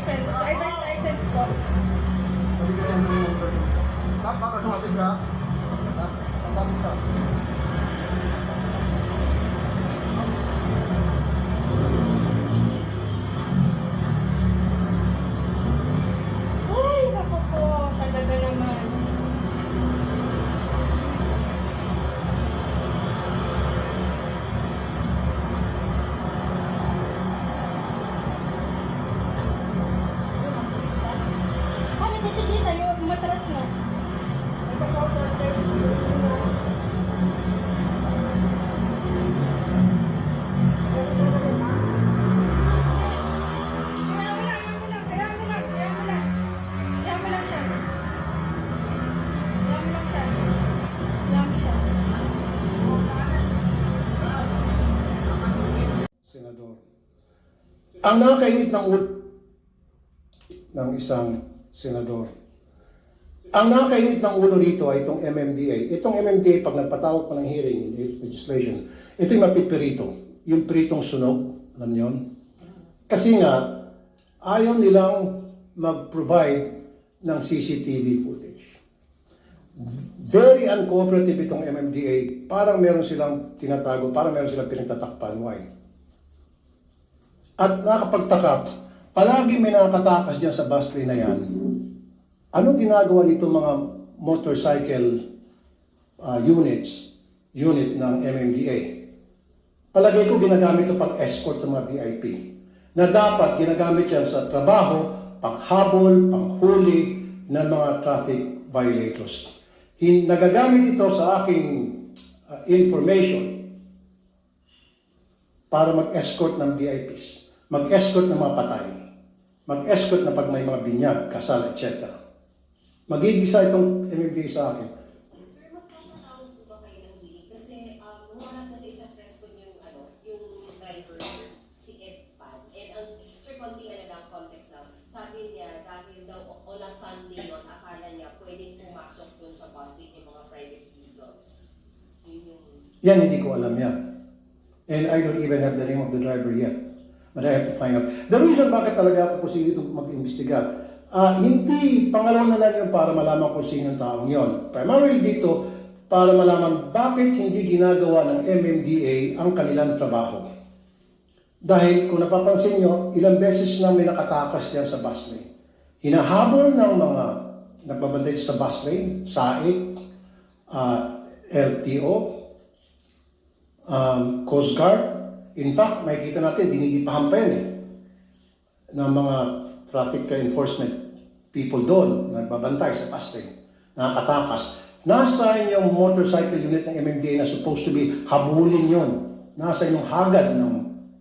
license, driver's license po. Tap, baka sumabi ka. Tap, tap, tap. Ang nakakainit ng ulo ng isang senador. Ang nakakainit ng ulo dito ay itong MMDA. Itong MMDA, pag nagpatawag pa ng hearing in legislation, ito yung mapipirito. Yung piritong sunog, alam niyo? Kasi nga, ayaw nilang mag-provide ng CCTV footage. Very uncooperative itong MMDA. Parang meron silang tinatago, parang meron silang pinagtatakpan. Why? At nakapagtaka, palagi may nakatakas dyan sa busway na yan. Ano ginagawa nito mga motorcycle uh, units, unit ng MMDA? Palagay ko ginagamit ito pang escort sa mga VIP. Na dapat ginagamit yan sa trabaho, panghabol, panghuli ng mga traffic violators. Hin nagagamit ito sa aking uh, information para mag-escort ng VIPs, mag-escort ng mga patay, mag-escort na pag may mga binyag, kasal, etc. Magigisa itong MMDA sa akin. Sabi niya, dahil daw on a Sunday niya pwedeng pumasok dun sa bus yung mga private vehicles. Yan hindi ko alam yan. And I don't even have the name of the driver yet. But I have to find out. The reason bakit talaga ako pusigit mag-imbestiga, ah hindi pangalawa na lang yun para malaman kung sino ang taong yon. Primarily dito, para malaman bakit hindi ginagawa ng MMDA ang kanilang trabaho. Dahil kung napapansin nyo, ilang beses na may nakatakas diyan sa bus lane. Hinahabol ng mga nagbabantay sa bus lane, SAIC, ah, LTO, um, Coast Guard. In fact, makikita natin, dinidipahan pa yan eh, ng mga traffic enforcement people doon, nagbabantay sa lane, nakakatakas. Nasa yung motorcycle unit ng MMDA na supposed to be habulin yon. Nasa yung hagad ng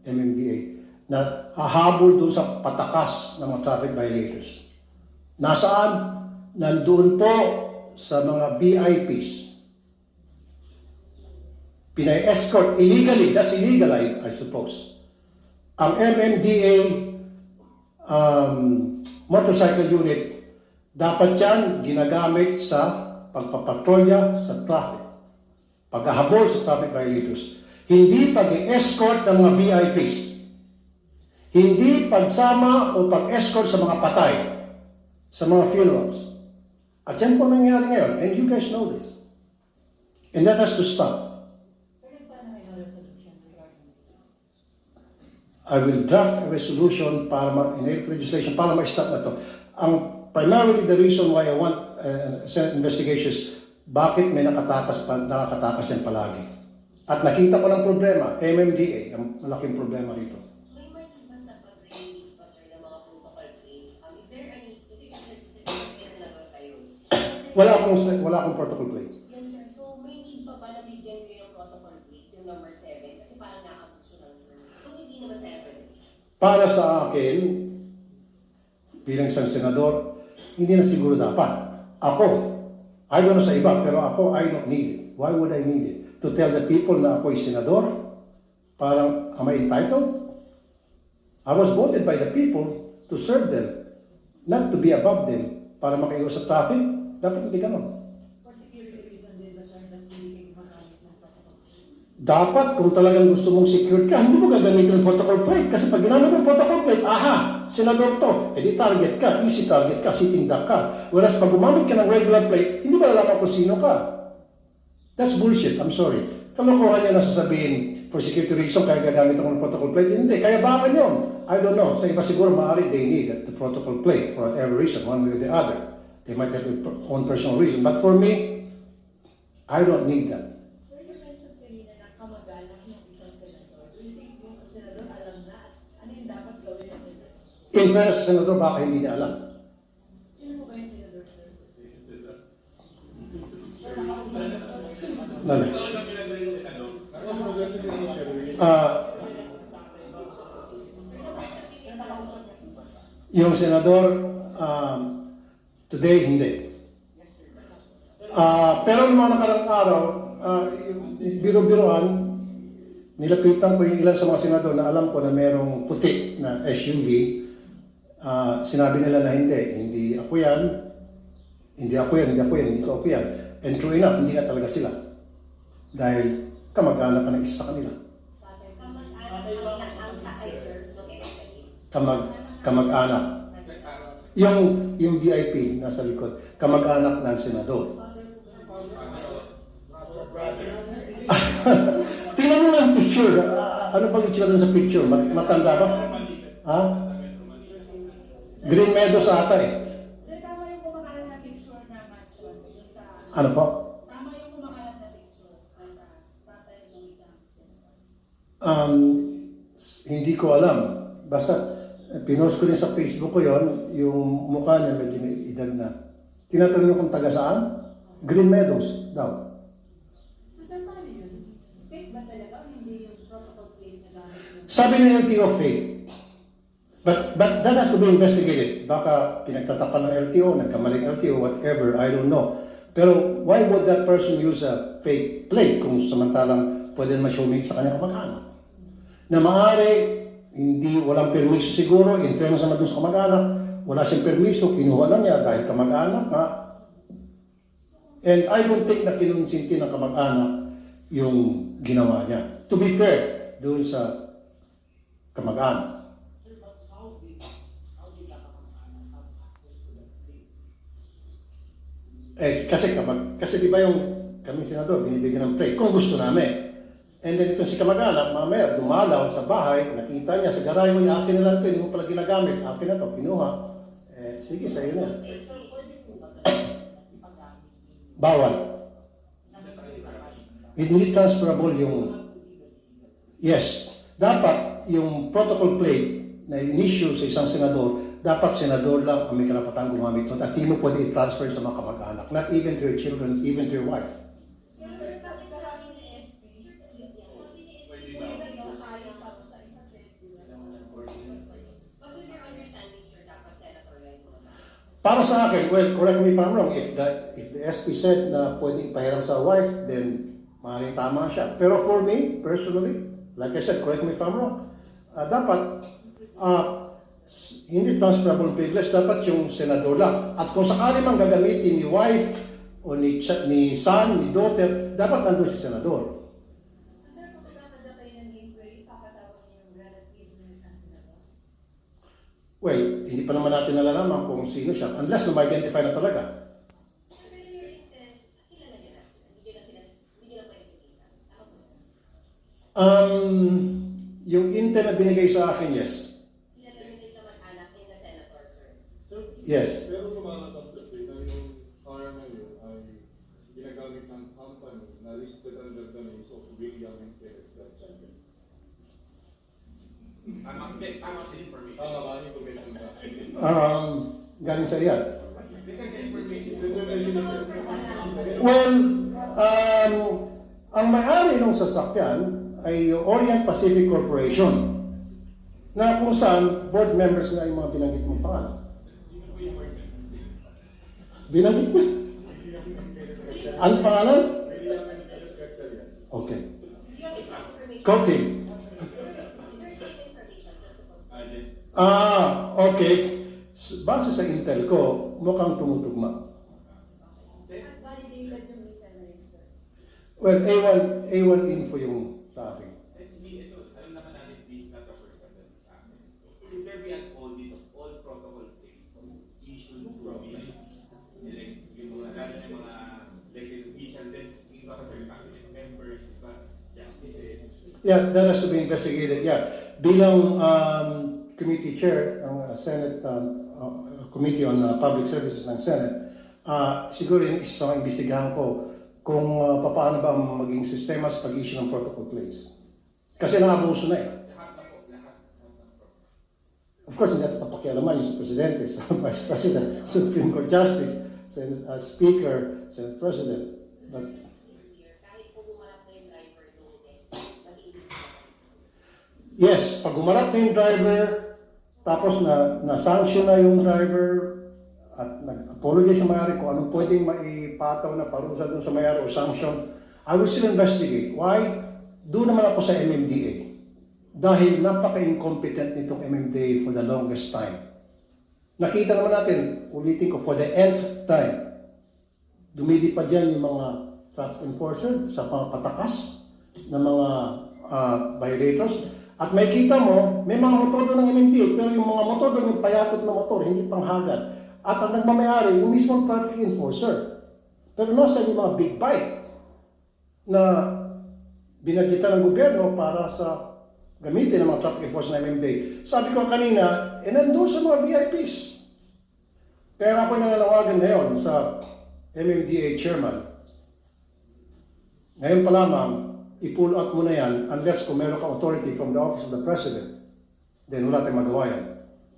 MMDA na hahabol doon sa patakas ng mga traffic violators. Nasaan? Nandun po sa mga VIPs pinay-escort illegally, that's illegal I, I suppose. Ang MMDA um, motorcycle unit, dapat yan ginagamit sa pagpapatrolya sa traffic, paghahabol sa traffic violators, hindi pag-escort ng mga VIPs, hindi pagsama o pag-escort sa mga patay, sa mga funerals. At yan po nangyari ngayon, and you guys know this. And that has to stop. I will draft a resolution para ma, in legislation para ma-stop na to. Ang primarily the reason why I want uh, Senate investigations, bakit may nakatakas pa, nakakatakas yan palagi. At nakita ko ng problema, MMDA, ang malaking problema rito. May mali ba sa pag-release pa, sir, ng mga protocol plates? Um, is there any... Ito yung sir, sir, sir, sinagot kayo. Wala akong, wala akong protocol plate. Yes, sir. So, may need pa ba na bigyan kayo ng protocol plates, yung number 7? Kasi parang naabuso lang, sir. Kung hindi naman sa evidence. Para sa akin, bilang isang senador, hindi na siguro dapat. Ako, I don't know sa iba, pero ako, I don't need it. Why would I need it? To tell the people na ako'y senador? Parang, am I entitled? I was voted by the people to serve them, not to be above them, para makaiwas sa traffic. Dapat hindi ganun. For security reason din ba sir, na hindi kayo magamit ng protocol? Dapat kung talagang gusto mong secured ka, hindi mo gagamitin ng protocol plate. Kasi pag ginamit ng protocol plate, aha, senador to, edi target ka, easy target ka, sitting duck ka. Whereas pag gumamit ka ng regular plate, hindi ba malalaman kung sino ka. That's bullshit. I'm sorry. Kalokohan niya na sasabihin for security reason kaya gagamit ako ng protocol plate. Hindi. Kaya baka yun. I don't know. Sa iba siguro maaari they need the protocol plate for whatever reason, one way or the other. They might have their own personal reason. But for me, I don't need that. Sir, you mentioned kanina na kamag-anak ng isang senador. Do you think yung senador alam na ano yung dapat gawin ng senador? In fairness sa senador, baka hindi niya alam. Sino po ba yung senador, um, today, hindi. Ah, pero yung mga nakarang araw, ah, biro-biroan, nilapitan ko yung ilan sa mga senador na alam ko na merong puti na SUV. Ah, sinabi nila na hindi, hindi ako yan, hindi ako yan, hindi ako yan, hindi ko ako yan. And true enough, hindi nga talaga sila. Dahil kamag-anak ka ng isa sa kanila. Kamag, kamag-anak. Yung, yung VIP nasa likod, kamag-anak ng senador. Tingnan mo nga ang picture. Ah, ano bang itsura sa picture? Mat- matanda ba? Ha? Green Meadows ata eh. Sir, tama yung kumakalat na picture na match yun. Yung sa, Ano po? tama yung kumakalat na picture. Sa tatay ng isang. Um, hindi ko alam. Basta, eh, pinost ko rin sa Facebook ko yon yung mukha niya medyo may edad na. Tinatanong niyo kung taga saan? Green Meadows daw. So, sir, paano yun? Fake ba talaga o hindi yung protocol plate na gamit yung Sabi ng LTO fake. But, but that has to be investigated. Baka pinagtatapan ng LTO, nagkamaling LTO, whatever, I don't know. Pero why would that person use a fake plate kung samantalang pwede naman siya humingi sa kanyang kamag-anak? Na maaari, hindi, walang permiso siguro, in fairness naman sa kamag-anak, wala siyang permiso, kinuha lang niya dahil kamag-anak nga. And I don't think na kinonsinti ng kamag-anak yung ginawa niya. To be fair, doon sa kamag-anak. Eh, kasi kapag, kasi di ba yung kami senador, binibigyan ng plate, kung gusto namin. And then itong si kamag-anak, mamaya, dumalaw sa bahay, nakita niya sa garay mo, akin na lang ito, hindi mo pala ginagamit, akin na to, kinuha. Eh, sige, sa'yo na. Bawal. Hindi transferable yung... Yes. Dapat yung protocol plate na in-issue sa isang senador, dapat senador lang ang may karapatang gumamit nun at hindi mo pwede i-transfer sa mga kamag-anak. Not even to your children, even to your wife. Para sa akin, well, correct me if I'm wrong, if the, if the SP said na pwede ipahiram sa wife, then maaaring tama siya. Pero for me, personally, like I said, correct me if I'm wrong, ah, dapat s- hindi transferable privilege, dapat yung senador lang. At kung sakali man gagamitin ni wife o ni, ni son, ni daughter, dapat nandun si senador. Well, hindi pa naman natin nalalaman kung sino siya, unless na ma-identify na talaga. Ba? Um, yung intel na binigay sa akin, yes. Kilala niyo din kamag-anak in the senator, sir. Yes. Pero lumalakas kasi na yung car na yun ay ginagamit ng company na listed under the names of William and Kenneth Gatchalian. Tama, hindi, tama sa information. Tama ba information ba? Um, galing sa iyan. Information. Information is information. Well, um, ang may-ari ng sasakyan ay Orient Pacific Corporation na kung saan board members nga yung mga binanggit mong pangalan. Sir, same information, just to confirm. Ah. Ah, okay. Base sa intel ko, mukhang tumutugma. Well, A1, A1 info yung Yeah, that has to be investigated, yeah. Bilang um, committee chair ng uh, Senate um, uh, Committee on uh, Public Services ng Senate, uh, siguro yun isa sa mga imbestigahan ko kung uh, paano ba maging sistema sa pag-issue ng protocol plates. Kasi naabuso na eh. Sa. Of course, hindi natin papakialaman yung sa Presidente, sa Vice President, Supreme Court Justice, Senate uh, Speaker, Senate President. But Kahit po bumarap na yung driver ng SP, mag-iimbestigahan. Yes, pag umarap na yung driver, tapos na na-sanction na yung driver, at nag-apologize yung mayari kung anong pwedeng maipataw na parusa dun sa mayari o sanction, I will still investigate. Why? Doon naman ako sa MMDA. Dahil napaka-incompetent nitong MMDA for the longest time. Nakita naman natin, ulitin ko, for the nth time, dumidi pa dyan yung mga traffic enforcer sa mga patakas ng mga ah, violators. At may kita mo, may mga motor doon ng MMDA, pero yung mga motor doon, yung payatot na motor, hindi panghagat. At ang nagmamayari, yung mismong traffic enforcer. Pero nasa yung mga big bike na binagita ng gobyerno para sa gamitin ng mga traffic enforcement ng MMDA. Sabi ko kanina, eh nandun sa mga VIPs. Kaya nga po nananawagan ngayon sa MMDA chairman, ngayon pa lamang, i-pull out mo na yan unless kung meron kang authority from the office of the president, then wala tayong magawa yan.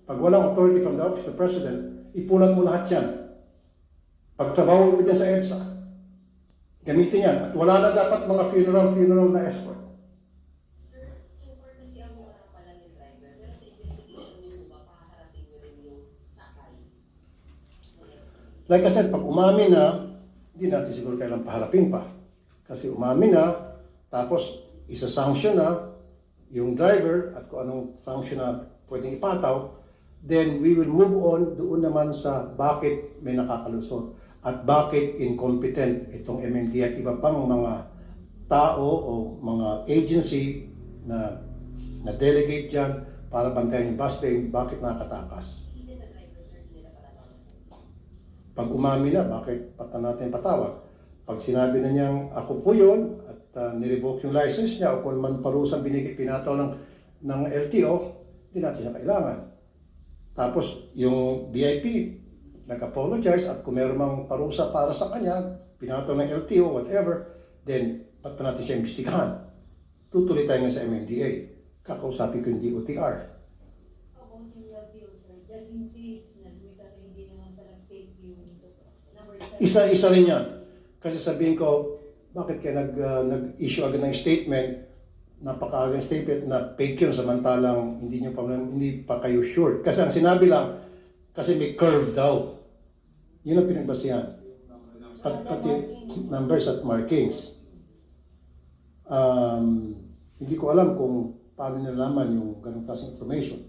Pag walang authority from the office of the president, i-pull out mo lahat yan. Pagtrabaho mo dyan sa EDSA, gamitin yan. At wala na dapat mga funeral-funeral na escort. Like I said, pag umamin na, hindi natin siguro kailang paharapin pa. Kasi umamin na, tapos isa-sanction na yung driver at kung anong sanction na pwedeng ipataw, then we will move on doon naman sa bakit may nakakalusot at bakit incompetent itong MMD at iba pang mga tao o mga agency na na-delegate dyan para bantayan yung bus lane, bakit nakatakas. Pag umami na, bakit pata natin patawag? Pag sinabi na niyang ako po yun uh, nirevoke yung license niya o kung man parusang binigay pinataw ng, ng LTO, hindi natin siya kailangan. Tapos yung VIP, nag-apologize at kung meron mang parusa para sa kanya, pinataw ng LTO, whatever, then ba't pa natin siya imbestigahan? Tutuloy tayo nga sa MMDA. Kakausapin ko yung DOTR. About yung bill, sir? Just in case na lumita na hindi naman pala fake yung number. Isa-isa rin yan. Kasi sabihin ko, bakit kayo nag, uh, nag-issue agad ng statement, napakaagang statement na fake yun samantalang hindi nyo pa, hindi pa kayo sure. Kasi ang sinabi lang, kasi may curve daw. Yun ang pinagbasihan. Pat, pati numbers at markings. Um, hindi ko alam kung paano nalaman yung ganong klaseng information.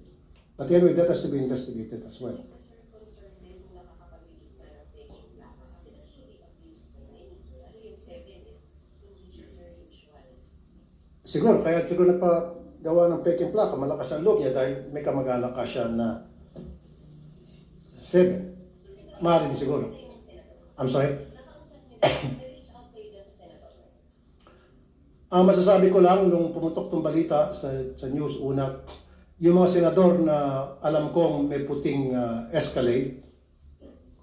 But anyway, that has to be investigated as well. Sir, concerned din kung nakakapag-release ka ng breaking plaka kasi that's really abuse na rin, sir. Ano yung seven is hindi siya sir usual. Siguro, kaya siguro nagpagawa ng peking plaka, malakas ang loob niya dahil may kamag-anak ka siya na seven. Maaaring siguro. I'm sorry. Ang masasabi ko lang, nung pumutok tong balita sa, sa news una, yung mga senador na alam kong may puting ah, Escalade,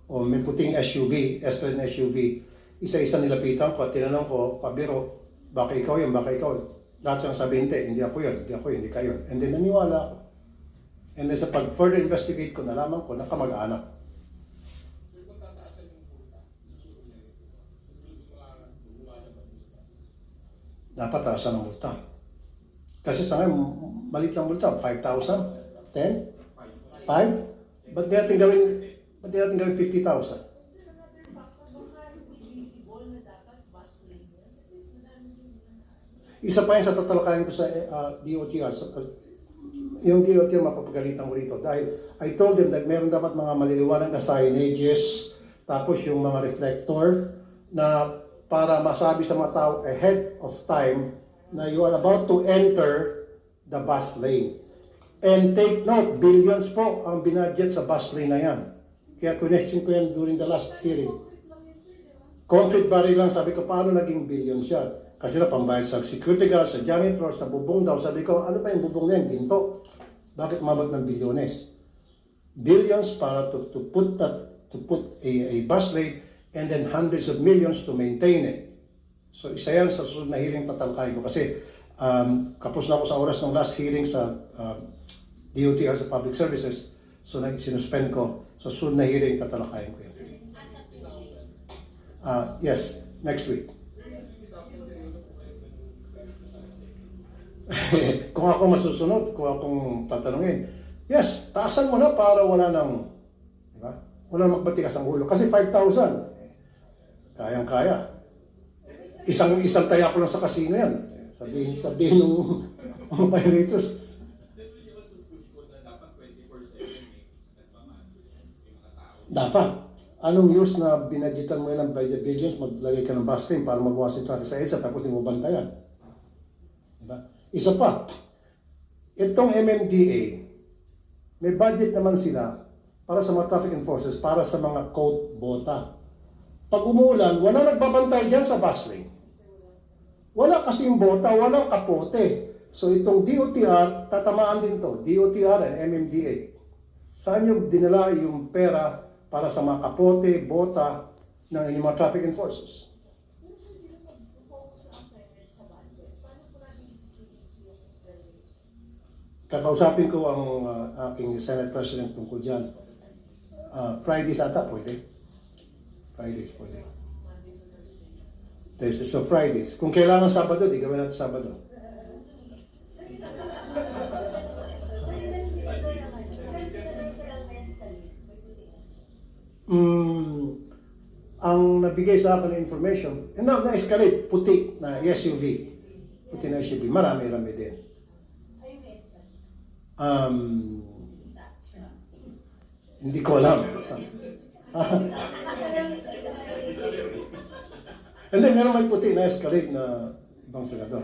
o may puting SUV, Escalade na SUV, isa-isa nilapitan ko at tinanong ko, pabiro, baka ikaw yun, baka ikaw yun. Lahat siyang sabi, hindi, hindi ako yun, hindi ako yun, hindi kayo. And then naniwala ako. And then sa pag further investigate ko, nalaman ko na kamag-anak. Dapat taasan ang multa. Kasi sa ngayon, maliit lang multa, 5,000? 10? 5? Ba't di natin gawin, ba't di natin gawin 50,000? Sir, another factor, baka hindi visible na dapat bus lane yan. Kasi madami yung mga- Isa pa yun sa tatalakayan ko sa uh, DOTR. Sa, uh, yung DOTR mapapagalitan mo rito. Dahil I told them that meron dapat mga maliliwanag na signages, tapos yung mga reflector na para masabi sa mga tao ahead of time na you are about to enter the bus lane. And take note, billions po ang binadget sa bus lane na yan. Kaya question ko yan during the last hearing. Concrete barrier lang, sabi ko, paano naging billion siya? Kasi na pambayad sa security guard, sa janitor, sa bubong daw. Sabi ko, ano pa yung bubong na yan? Ginto. Bakit mabag ng bilyones? Billions para to, to put that, to put a, a bus lane and then hundreds of millions to maintain it. So isa yan sa susunod na hearing tatalakay ko kasi um, kapos na ako sa oras ng last hearing sa um, DOTR sa public services. So sinuspend ko sa susunod na hearing tatalakayin ko yan. Uh, yes, next week. kung ako masusunod, kung akong tatanungin, yes, taasan mo na para wala nang, di ba? Wala nang magmatigas ang ulo. Kasi 5,000, eh, kayang-kaya. Isang isang taya ko lang sa kasino yan. Sabihin, sabihin ng mga violators. Dapat 24/7 may nagmamahal yung mga tao? Dapat. Anong use na binadgetan mo yan ng billions, maglagay ka ng bus para mabawasan yung traffic sa EDSA tapos hindi mo bantayan. Isa pa, itong MMDA, may budget naman sila para sa mga traffic enforcers, para sa mga coat bota. Pag umuulan, wala nagbabantay dyan sa bus lane. Wala kasing bota, walang kapote. So itong DOTR, tatamaan din to, DOTR and MMDA. Saan yung dinala yung pera para sa mga kapote, bota ng inyong mga traffic enforcers? Pero sir, di ba mag-focus lang sa sa budget? Paano po natin isisisi yung revenue? Kakausapin ko ang uh, aking Senate President tungkol dyan. Uh, Fridays ata, pwede. Fridays, pwede. Thursday, so Fridays. Kung kailangan Sabado, di gawin natin Sabado. Mm, ang nabigay sa akin na information, eh, na, na-escalate, puti na SUV. Puti na SUV. Marami-rami din. Um, hindi ko alam. Then meron may puti na escalate na ibang senador.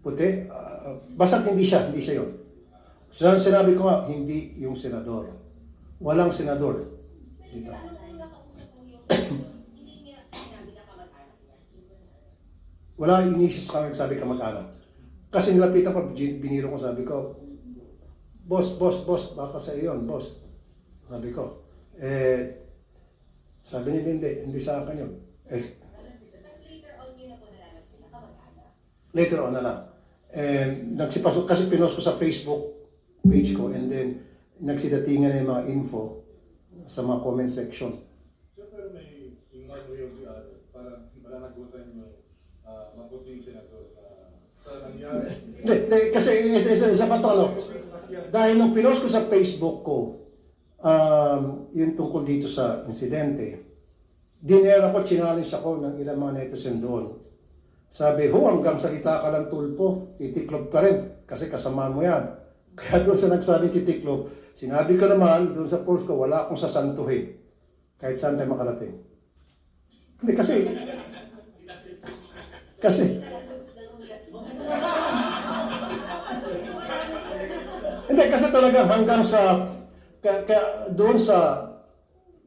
Puti, ah, basta't hindi siya, hindi siya yun. Sin- Sinabi ko nga, hindi yung senador. Walang senador dito. Hindi sinabi? Wala inisis ka nagsabi ka mag-anak. Kasi nilapitan ko, bin- biniro ko, sabi ko, boss, boss, boss, baka sa iyo yun, boss. Sabi ko, eh, sabi niya, hindi, hindi sa akin yun. Eh, later on na lang. And nagsipasok kasi pinost ko sa Facebook page ko and then nagsidatingan na yung mga info sa mga comment section. So, pero may in one way or the other, parang malanagutan yung uh, mabuting senador na sa nangyari. Hindi, kasi isa, pa to, ano? Dahil nung pinost ko sa Facebook ko, um, yung tungkol dito sa insidente, dinera ko, challenge ako ng ilang mga netizen doon. Sabi, ho, hanggang salita ka lang tulpo, titiklop ka rin, kasi kasama mo yan. Kaya doon sa nagsabing titiklop, sinabi ko naman, doon sa post ko, wala akong sasantuhin. Kahit saan tayo makarating. Hindi, kasi, kasi, Hindi, kasi talagang hanggang sa, kaya, kaya doon sa,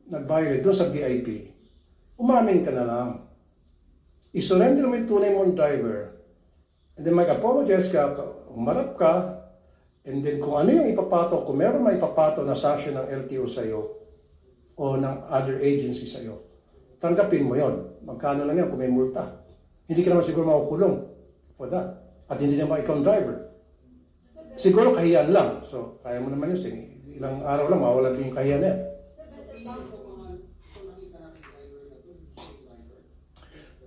nag-violate, doon sa VIP, umamin ka na lang. I-surrender mo yung tunay mong driver, and then mag-apologize ka, umarap ka, and then kung ano yung ipapato, kung meron may ipapato na sanction ng LTO sa'yo, o ng other agency sa'yo, tanggapin mo yon. Magkano lang yan kung may multa. Hindi ka naman siguro makukulong for that. At hindi naman ikaw ang driver. Siguro kahiyan lang. So, kaya mo naman yun. Sige, ilang araw lang, mawala din yung kahiyan na yan.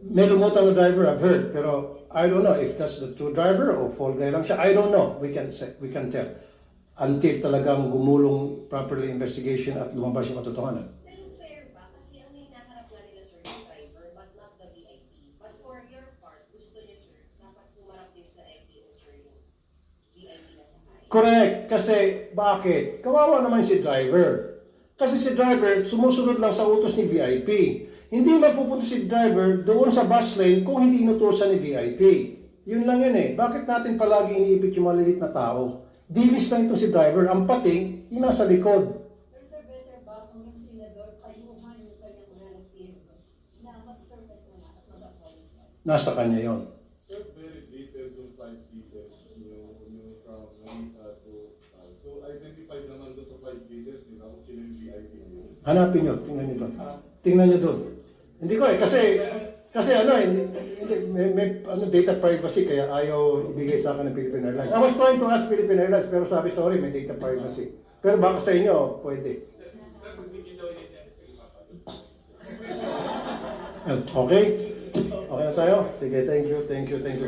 May lumutang na driver, I've heard. Pero I don't know if that's the true driver or fall guy lang siya. I don't know. We can say, we can tell. Until talagang gumulong properly investigation at lumabas yung katotohanan. Sir, fair ba? Kasi ang hinaharap nga nila sir yung driver but not the VIP. But for your part, gusto niyo sir, dapat pumarap din sa LTO sir yung VIP na sakay. Correct. Kasi bakit? Kawawa naman si driver. Kasi si driver, sumusunod lang sa utos ni VIP. Hindi mapupunta si driver doon sa bus lane kung hindi inutusan ni VIP. Yun lang yun eh. Bakit natin palagi iniipit yung malilit na tao? Dilis lang ito si driver. Ang pating, yung nasa likod. Pero sir, better ba kung yung senador, kayuhan yung kanyang mananatili na mag-service na nasa kanya yon. Sir, very detailed yung flight details, yung, yung from Narita to, uh, so identified naman doon sa flight details nila kung sino yung VIP nyo. Hanapin nyo, tingnan nyo doon. Tingnan nyo doon. Hindi ko eh, kasi, kasi ano, hindi, hindi, may, may ano, data privacy kaya ayaw ibigay sa akin ng Philippine Airlines. I was trying to ask Philippine Airlines pero sabi, sorry, may data privacy. Pero baka sa inyo, pwede. Papa. Okay? Okay na tayo? Sige, thank you, thank you, thank you.